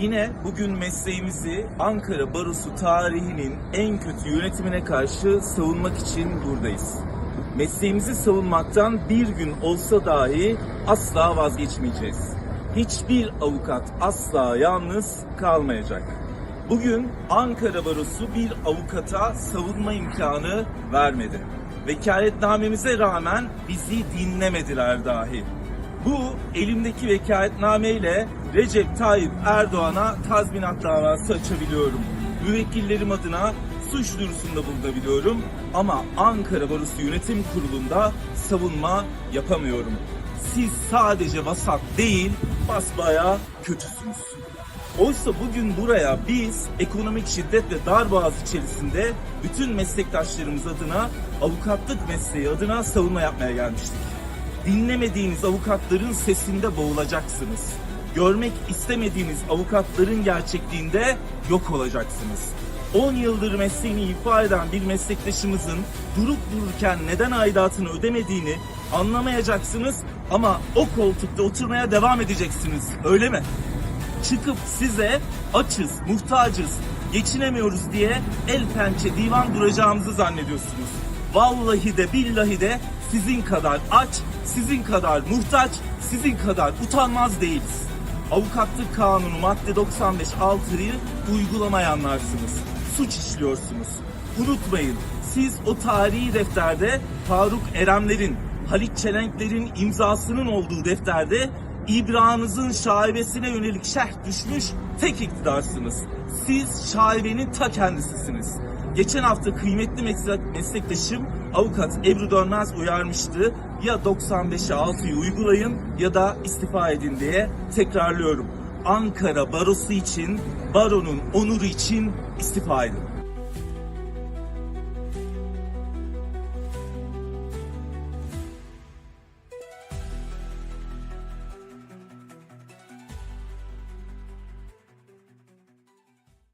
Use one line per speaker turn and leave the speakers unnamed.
Yine bugün mesleğimizi Ankara Barosu tarihinin en kötü yönetimine karşı savunmak için buradayız. Mesleğimizi savunmaktan bir gün olsa dahi asla vazgeçmeyeceğiz. Hiçbir avukat asla yalnız kalmayacak. Bugün Ankara Barosu bir avukata savunma imkanı vermedi. Vekaletnamemize rağmen bizi dinlemediler dahi. Bu elimdeki vekaletnameyle Recep Tayyip Erdoğan'a tazminat davası açabiliyorum. Müvekkillerim adına suç duyurusunda bulunabiliyorum ama Ankara Barosu Yönetim Kurulu'nda savunma yapamıyorum. Siz sadece vasat değil, basbaya kötüsünüz. Oysa bugün buraya biz ekonomik şiddet ve darboğaz içerisinde bütün meslektaşlarımız adına, avukatlık mesleği adına savunma yapmaya gelmiştik. Dinlemediğiniz avukatların sesinde boğulacaksınız. Görmek istemediğiniz avukatların gerçekliğinde yok olacaksınız. 10 yıldır mesleğini ifa eden bir meslektaşımızın durup dururken neden aidatını ödemediğini anlamayacaksınız ama o koltukta oturmaya devam edeceksiniz. Öyle mi? çıkıp size açız, muhtacız, geçinemiyoruz diye el pençe divan duracağımızı zannediyorsunuz. Vallahi de billahi de sizin kadar aç, sizin kadar muhtaç, sizin kadar utanmaz değiliz. Avukatlık Kanunu madde 95 6'yı uygulamayanlarsınız. Suç işliyorsunuz. Unutmayın siz o tarihi defterde Faruk Eremlerin, Halit Çelenklerin imzasının olduğu defterde İbrahınızın şaibesine yönelik şerh düşmüş tek iktidarsınız. Siz şaibenin ta kendisisiniz. Geçen hafta kıymetli meslek, meslektaşım avukat Ebru Dönmez uyarmıştı. Ya 95'e 6'yı uygulayın ya da istifa edin diye tekrarlıyorum. Ankara barosu için, baronun onuru için istifa edin.